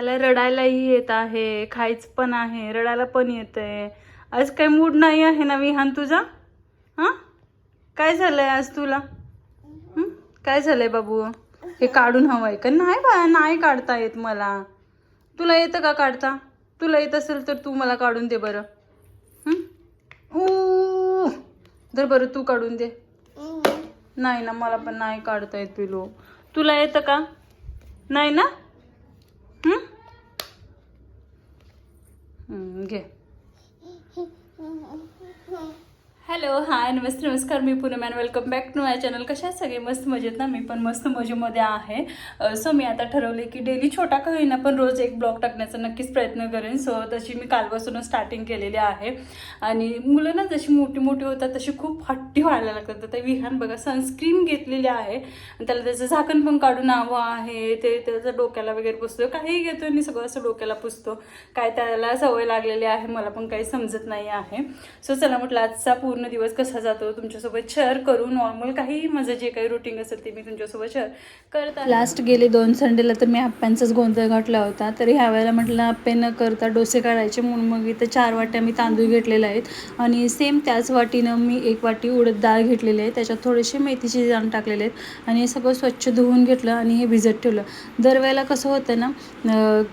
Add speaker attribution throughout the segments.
Speaker 1: याला रडायलाही येत आहे खायचं पण आहे रडायला पण येत आहे आज काही मूड नाही आहे ना विहान तुझा? हां? काय झालंय आज तुला? काय झालंय बाबू? हे काढून हवं आहे का? नाही बा नाही काढता येत मला. तुला येतं का काढता? तुला येत असेल तर तू मला काढून दे बरं. हं? ऊ! बरं तू काढून दे. नाही ना मला पण नाही काढता येत पिलो. तुला येतं का? नाही ना? हं? हं, घे हॅलो हाय नमस्ते नमस्कार मी Poonam and welcome back to my channel कशा आहेत सगळे? मस्त मजेत ना? मी पण मस्त मजेमध्ये आहे. सो मी आता ठरवले की डेली छोटा का होईना पण रोज एक ब्लॉग टाकण्याचा नक्कीच प्रयत्न करेन. सो तशी मी कालपासूनच स्टार्टिंग केलेली आहे. आणि मुलं ना जशी मोठी मोठी होतात तशी खूप हट्टी व्हायला लागतात. तर विहान बघा सनस्क्रीन घेतलेली आहे. त्याला त्याचं झाकण पण काढून हवं आहे. ते त्याचं डोक्याला वगैरे पुसतो. काहीही घेतो आणि सगळं असं डोक्याला पुसतो. काय त्याला सवय लागलेली आहे मला पण काही समजत नाही आहे. सो चला म्हटलं आजचा पूर्ण पूर्ण दिवस कसा जातो तुमच्यासोबत शेअर करू. नॉर्मल काही माझं जे काही रुटीन असेल ते मी तुमच्यासोबत शेअर करता लास्ट गेले दोन संडेला तर मी आप्प्यांचाच गोंधळ घातला होता. तर ह्या वेळेला म्हटलं आप्पे न करता डोसे काढायचे. म्हणून मग इथं चार वाट्या मी तांदूळ घेतलेले आहेत. आणि सेम त्याच वाटीनं मी एक वाटी उडद डाळ घेतलेली आहे. त्याच्यात थोडेसे मेथीचे जाण टाकलेले आहेत. आणि हे सगळं स्वच्छ धुवून घेतलं आणि हे भिजत ठेवलं. दरवेळेला कसं होतं ना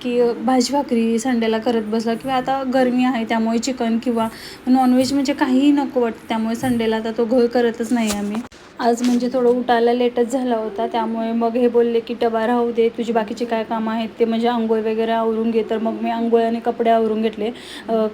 Speaker 1: की भाजी भाकरी संडेला करत बसला किंवा आता गरमी आहे त्यामुळे चिकन किंवा नॉनव्हेज म्हणजे काहीही नको वाटतं. त्यामुळे संडेला आता तो घोळ करतच नाही आम्ही. आज म्हणजे थोडं उठायला लेटच झाला होता त्यामुळे मग हे बोलले की डबा राहू दे तुझी बाकीचे काय कामं आहेत ते म्हणजे आंघोळ वगैरे आवरून घे. तर मग मी आंघोळ आणि कपडे आवरून घेतले.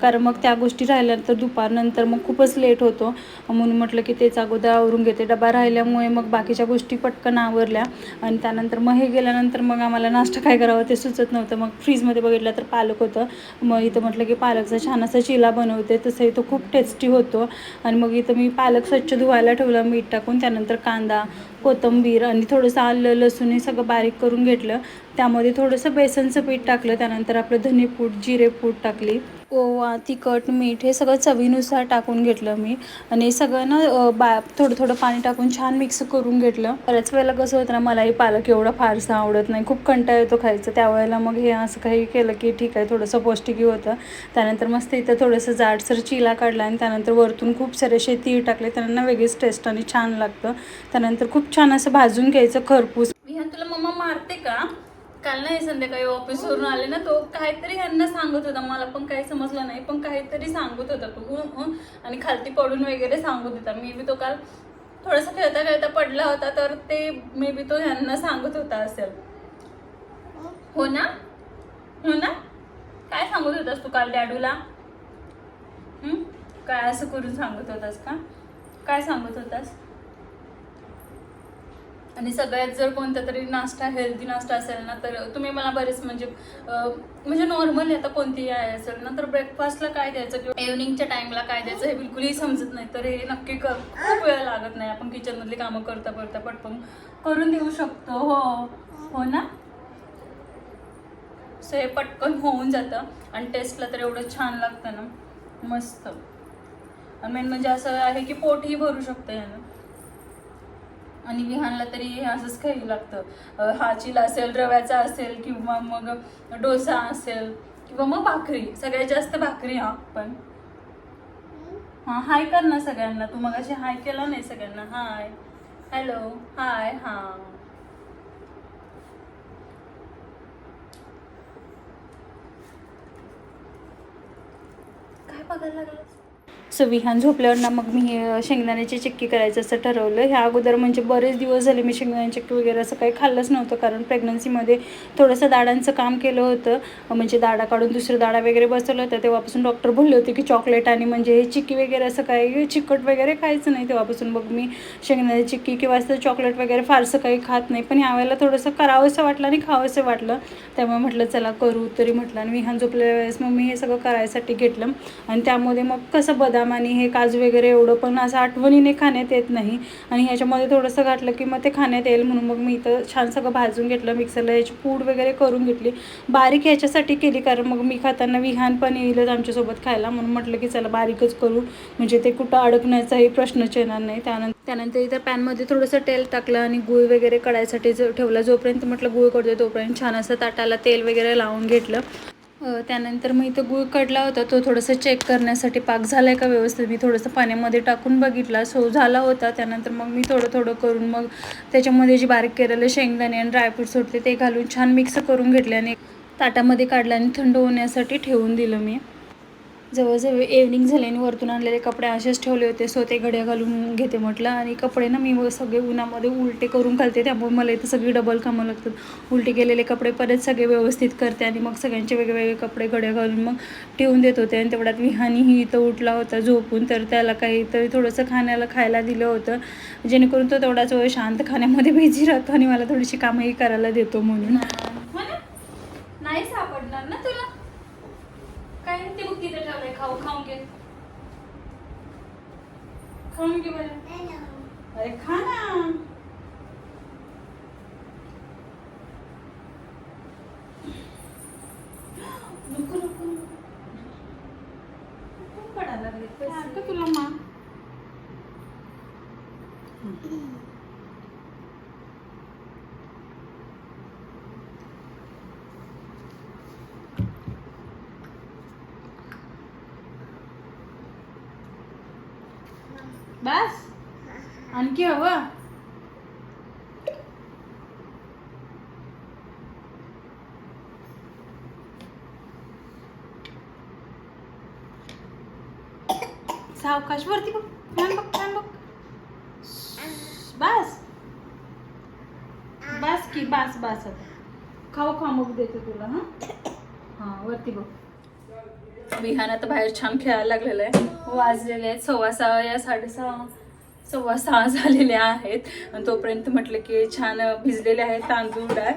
Speaker 1: कारण मग त्या गोष्टी राहिल्यानंतर दुपारनंतर मग खूपच लेट होतो. म्हणून म्हटलं की तेच अगोदर आवरून घेते. डबा राहिल्यामुळे मग बाकीच्या गोष्टी पटकन आवरल्या. आणि त्यानंतर मग हे गेल्यानंतर मग आम्हाला नाश्ता काय करावं ते सुचत नव्हतं. मग फ्रीजमध्ये बघितलं तर पालक होतं. मग इथं म्हटलं की पालकचा छान असा चिला बनवते. तसंही तो खूप टेस्टी होतो. आणि मग इथं मी पालक स्वच्छ धुवायला ठेवला मीठ टाकून. त्यानंतर कांदा कोथिंबीर आणि थोडंसं आलं लसूण हे सगळं बारीक करून घेतलं. त्यामध्ये थोडंसं बेसनचं पीठ टाकलं. त्यानंतर आपलं धनेपूड जिरेपूड टाकली. ओवा तिखट मीठ हे सगळं चवीनुसार टाकून घेतलं मी. आणि सगळं ना बा थोडं थोडं पाणी टाकून छान मिक्स करून घेतलं. बऱ्याच वेळेला कसं होतं ना मलाही पालक एवढा फारसा आवडत नाही. खूप कंटाळा येतो खायचं. त्यावेळेला मग हे असं काही केलं की ठीक आहे थोडंसं पौष्टिकही होतं. त्यानंतर मस्त इथं थोडंसं जाडसर चिला काढला आणि त्यानंतर वरतून खूप सारे शेती तीळ टाकले. त्यांना वेगळीच टेस्ट आणि छान लागतं. त्यानंतर खूप छान असं भाजून घ्यायचं खरपूस विहान तुला मम्मा मारते का काल नाही संध्याकाळी ऑफिसवरून आले ना तो. काहीतरी ह्यांना सांगत होता मला पण काही समजलं नाही पण काहीतरी सांगत होता तो. आणि खालती पडून वगैरे सांगत होता. मे बी तो काल थोडासा खेळता खेळता पडला होता तर ते मे बी तो ह्यांना सांगत होता असेल. हो ना? हो ना? काय सांगत होतास तू काल डॅडूला? काय असं करून सांगत होतास का? काय सांगत होतास? आणि सगळ्यात जर कोणता तरी नाश्ता हेल्दी नाश्ता असेल ना तर तुम्ही मला बरेच म्हणजे म्हणजे नॉर्मल आता कोणतीही आहे असेल ना तर ब्रेकफास्टला काय द्यायचं किंवा इव्हनिंगच्या टाइमला काय द्यायचं हे बिलकुलही समजत नाही. तर हे नक्की कर खूप वेळ लागत नाही. आपण किचनमधली कामं करता करता पटकन करून देऊ शकतो. हो हो ना? सो हे पटकन होऊन जातं आणि टेस्टला तर एवढं छान लागतं ना. मस्त. आणि मेन म्हणजे असं आहे की पोटही भरू शकतं यानं. आणि विहानला तरी हे असंच खायला लागतं. हा चिला असेल रव्याचा असेल किंवा मग डोसा असेल किंवा मग भाकरी. सगळ्यात जास्त भाकरी हा पण. हा हाय कर ना सगळ्यांना. तू मग अशी हाय केला नाही सगळ्यांना. हाय. हॅलो. हाय हा. काय बघायला लागलं? सो विहान झोपल्यावर ना मग मी हे शेंगदाण्याची चिक्की करायचं असं ठरवलं. ह्या अगोदर म्हणजे बरेच दिवस झाले मी शेंगदाण्याची चिक्की वगैरे असं काही खाल्लंच नव्हतं. कारण प्रेग्नन्सीमध्ये थोडंसं दाडांचं काम केलं होतं. म्हणजे दाडा काढून दुसरं दाडा वगैरे बसवलं होतं. तेव्हापासून डॉक्टर बोलले होते की चॉकलेट आणि म्हणजे हे चिक्की वगैरे असं काही चिकट वगैरे खायचं नाही. तेव्हापासून मग मी शेंगदाण्याची चिक्की किंवा असं चॉकलेट वगैरे फारसं काही खात नाही. पण यावेळेला थोडंसं करावंसं वाटलं आणि खावंसं वाटलं. त्यामुळे म्हटलं चला करू. तरी म्हटलं आणि विहान झोपल्या वेळेस मग मी हे सगळं करायसाठी घेतलं. आणि त्यामध्ये मग कसं बदाम बदाम आणि हे काजू वगैरे एवढं पण असं आठवणीने खाण्यात येत नाही. आणि ह्याच्यामध्ये थोडंसं घातलं की मग ते खाण्यात येईल म्हणून मग मी इथं छान सगळं भाजून घेतलं मिक्सरला याची पूड वगैरे करून घेतली. बारीक ह्याच्यासाठी केली कारण मग मी खाताना विहान पण येईलच आमच्यासोबत खायला म्हणून म्हटलं की चला बारीकच करू. म्हणजे ते कुठं अडकण्याचाही प्रश्नच येणार नाही. त्यानंतर त्यानंतर इथं पॅनमध्ये थोडंसं तेल टाकलं आणि गूळ वगैरे कढायसाठी जो ठेवला जोपर्यंत म्हटलं गूळ करतो तोपर्यंत छान असं ताटाला तेल वगैरे लावून घेतलं. त्यानंतर मग इथं गूळ कडला होता. तो थोडंसं चेक करण्यासाठी पाक झाला आहे का व्यवस्थित? मी थोडंसं पाण्यामध्ये टाकून बघितला. सो झाला होता. त्यानंतर मग मी थोडं थोडं करून मग त्याच्यामध्ये जे बारीक केलेले शेंगदाणे आणि ड्रायफ्रुट्स होते ते घालून छान मिक्स करून घेतले आणि ताटामध्ये काढलं आणि थंड होण्यासाठी ठेवून दिलं मी. जवळजवळ इव्हनिंग झाल्याने आणि वरतून आणलेले कपडे असेच ठेवले होते. सो ते घड्या घालून घेते म्हटलं. आणि कपडे ना मी सगळे उन्हामध्ये उलटे करून घालते. त्यामुळे मला इथं सगळी डबल कामं लागतात. उलटे केलेले कपडे परत सगळे व्यवस्थित करते आणि मग सगळ्यांचे वेगवेगळे कपडे घड्या घालून मग ठेवून देत होते. आणि तेवढ्यात विहानीही इथं उठला होता झोपून. तर त्याला काहीतरी थोडंसं खाण्याला खायला दिलं होतं. जेणेकरून तो तेवढाच वेळ शांत खाण्यामध्ये बिझी राहतो आणि मला थोडीशी कामंही करायला देतो म्हणून. हो नाही सापडणार ना तुला काय ते बघ तिथे ठेवलंय खाऊ खाऊन घे खाऊन घे बरं अरे खा ना नको नको नको. खूप पडायला लागले सारखं तुला मा बस. आणखी हवं? सावकाश वरती बघ. फॅन बघ फॅन बघ. बस. बस की बस बस. आता खाऊ खा मग देते तुला हा? हा वरती बघ. विहान आता बाहेर छान खेळायला लागलेलं आहे. वाजलेले आहेत. सव्वा सहा या साडेसहा सव्वा सहा झालेले आहेत. आणि तोपर्यंत म्हटलं की छान भिजलेले आहेत तांदूळ डाळ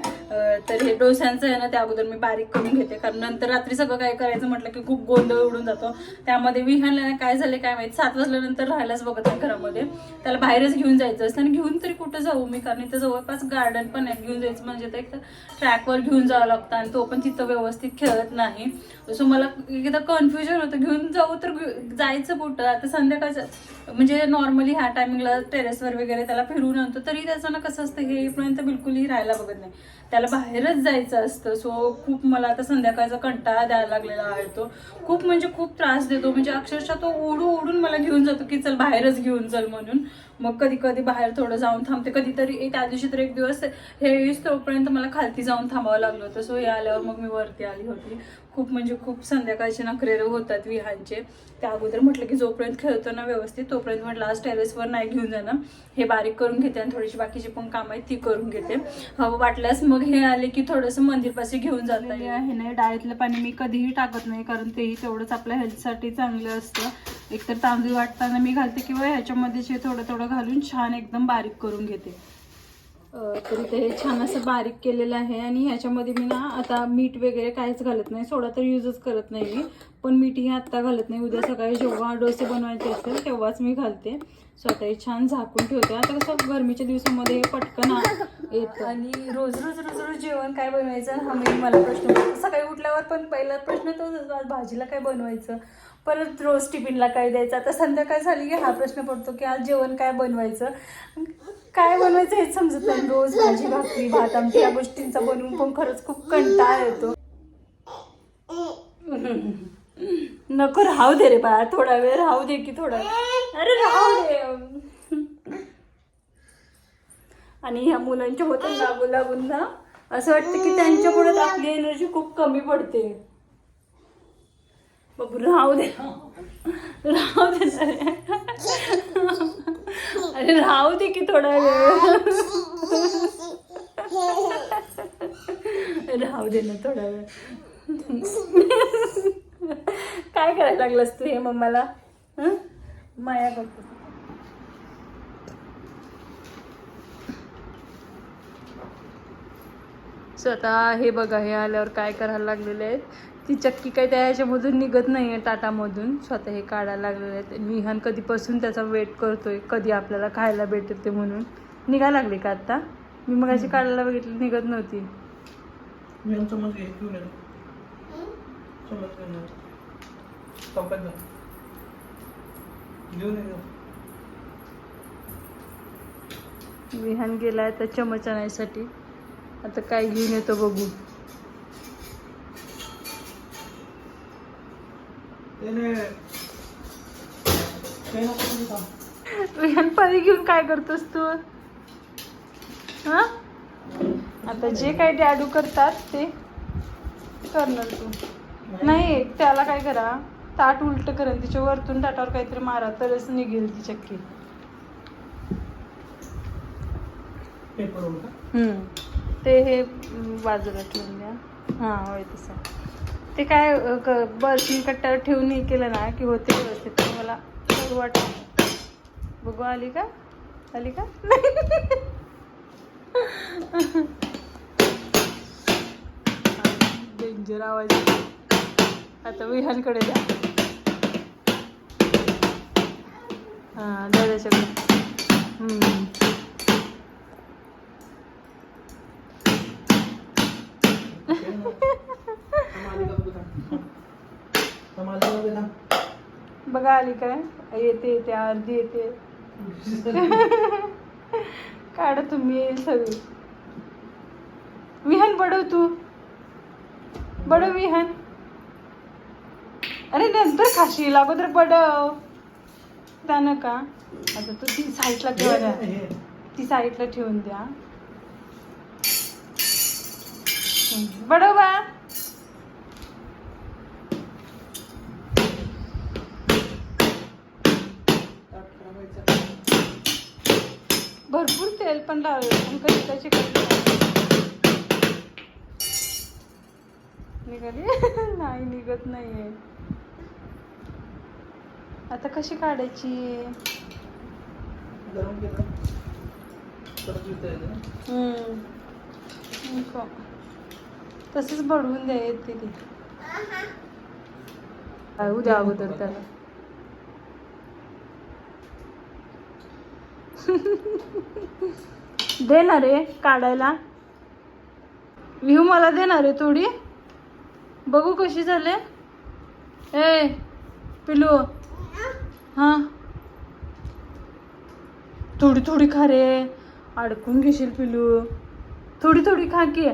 Speaker 1: तर हे डोस्यांचं आहे ना त्या अगोदर मी बारीक करून घेते. कारण नंतर रात्री सगळं काय करायचं म्हटलं की खूप गोंधळ उडून जातो. त्यामध्ये विहानला काय झाले काय माहिती? सात वाजल्यानंतर राहायलाच बघत नाही घरामध्ये. त्याला बाहेरच घेऊन जायचं असतं आणि घेऊन तरी कुठं जाऊ मी? कारण इथं जवळपास गार्डन पण आहे. घेऊन जायचं म्हणजे तर एक तर ट्रॅकवर घेऊन जावं लागतं आणि तो पण तिथं व्यवस्थित खेळत नाही. सो मला एकदा कन्फ्युजन होतं. घेऊन जाऊ तर जायचं कुठं? आता संध्याकाळचं म्हणजे नॉर्मली ह्या टायमिंगला टेरेसवर वगैरे त्याला फिरून आणतो तरी त्याचं ना कसं असतं हे इथपर्यंत बिलकुलही राहायला बघत नाही. त्याला बाहेरच जायचं असतं. सो खूप मला आता संध्याकाळचा कंटाळा द्यायला लागलेला आहे तो. खूप म्हणजे खूप त्रास देतो. म्हणजे अक्षरशः तो ओढू ओढून मला घेऊन जातो की चल बाहेरच घेऊन चल म्हणून. मग कधी कधी बाहेर थोडं जाऊन थांबते. कधीतरी त्या दिवशी तर एक दिवस हे येईस तोपर्यंत मला खालती जाऊन थांबावं लागलं होतं. सो हे आल्यावर मग मी वरती आली होती. खूप म्हणजे खूप संध्याकाळचे नखरे होतात विहांचे त्या अगोदर म्हटलं की जोपर्यंत खेळतो ना व्यवस्थित तोपर्यंत म्हटलं आज टेरेसवर नाही घेऊन जाणं हे बारीक करून घेते आणि थोडीशी बाकीची पण कामं आहेत ती करून घेते. हवं वाटल्यास मग हे आले की थोडंसं मंदिरपाशी घेऊन जाता आहे ना डाळीतलं पाणी मी कधीही टाकत नाही कारण तेही तेवढंच आपल्या हेल्थसाठी चांगलं असतं. एकतर तांदूळ वाटताना मी घालते किंवा ह्याच्यामध्ये जे थोडं थोडं घालून छान एकदम बारीक करून घेते. तर इथे हे छान असं बारीक केलेलं आहे आणि ह्याच्यामध्ये मी ना आता मीठ वगैरे काहीच घालत नाही सोडा तर यूजच करत नाही मी पण मीठ हे आत्ता घालत नाही. उद्या सकाळी जेव्हा डोसे बनवायचे असेल तेव्हाच मी घालते. स्वतः छान झाकून ठेवते. आता कसं गरमीच्या दिवसामध्ये पटकन येतं. आणि रोज रोज रोज रोज जेवण काय बनवायचं? हा मी मला प्रश्न सकाळी उठल्यावर पण पहिला प्रश्न तोच आज भाजीला काय बनवायचं? परत रोज टिफिनला काय द्यायचं? आता संध्याकाळ झाली की हा प्रश्न पडतो की आज जेवण काय बनवायचं? काय बनवायचं हेच समजत नाही. रोज भाजी भाकरी भात आमटी या गोष्टींचा बनवून पण खरंच खूप कंटाळा येतो. नको राहू दे रे बाळा थोडा वेळ राहू दे की थोडा वेळ. अरे राहू दे. आणि ह्या मुलांच्या होतं लागू लागून ना असं वाटतं की त्यांच्या पुढे आपली एनर्जी खूप कमी पडते. बाबू राहू दे. राहू दे अरे राहू दे की थोडा वेळ. राहू दे ना थोडा वेळ. काय करायला लागलास तू हे मम्माला? हं? माया करतो सो आता हे बघा हे आल्यावर काय करायला लागलेले आहेत? ती चक्की काही त्या ह्याच्यामधून निघत नाही आहे टाटामधून स्वतः हे काढायला लागलेले आहेत. विहान कधीपासून त्याचा वेट करतोय कधी आपल्याला खायला भेटेल ते म्हणून. निघायला लागली का आत्ता मी मग अशी काढायला बघितली निघत नव्हती.
Speaker 2: घेऊन जा.
Speaker 1: विहान गेलाय त्या चमच आणायसाठी. आता काय घेऊन येतो बघू. विहान परी घेऊन काय करतोस तू? हा? आता जे काही डॅडू करतात ते करणार तू. नाही त्याला काय करा? ताट उलट करेल तिच्या वरतून ताटावर काहीतरी मारा तरच निघेल ती चक्की.
Speaker 2: पेपर होईल का
Speaker 1: हम्म. ते हे बाजूला ठेवून द्या. हां होय तसं. ते काय बर्फी कट्ट्यावर ठेवून हे केलं ना की होते व्यवस्थित. पण मला वाटत बघू आली का? आली का? डेंजर आवाज. आता विहानकडे द्या हां द्या बघा आली काय? येते येते अर्धी येते. काढ तुम्ही सगळी. विहान बडव तू. बडव विहान. अरे नंतर खाशील अगोदर बडव त्यानं का? आता तू ती साईडला ठेवा द्या ती साईडला ठेवून द्या. हम्म. बडव बा भरपूर तेल पण लावलं पण कधी त्याची निघाली. नाही निघत नाहीये. आता कशी काढायची?
Speaker 2: ना.
Speaker 1: तसंच बडवून द्या येते ती. काय उद्या अगोदर त्याला देणार रे काढायला. विहू मला देणार आहे थोडी. बघू कशी झाले. ए पिलू. हां? थोडी थोडी खा रे. अडकून घेशील पिलू. थोडी थोडी खा की.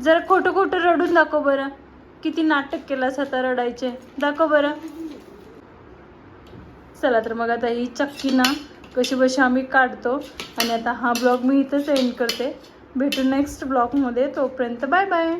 Speaker 1: जरा खोटं खोटं रडून दाखव बरं. किती नाटक केलास आता रडायचे. दाखव बरं. चला तर मग आता ही चक्की ना कशी बशी आम्ही काढतो. आणि आता हा ब्लॉग मी इथंच एंड करते. भेटू नेक्स्ट ब्लॉगमध्ये. तोपर्यंत बाय बाय.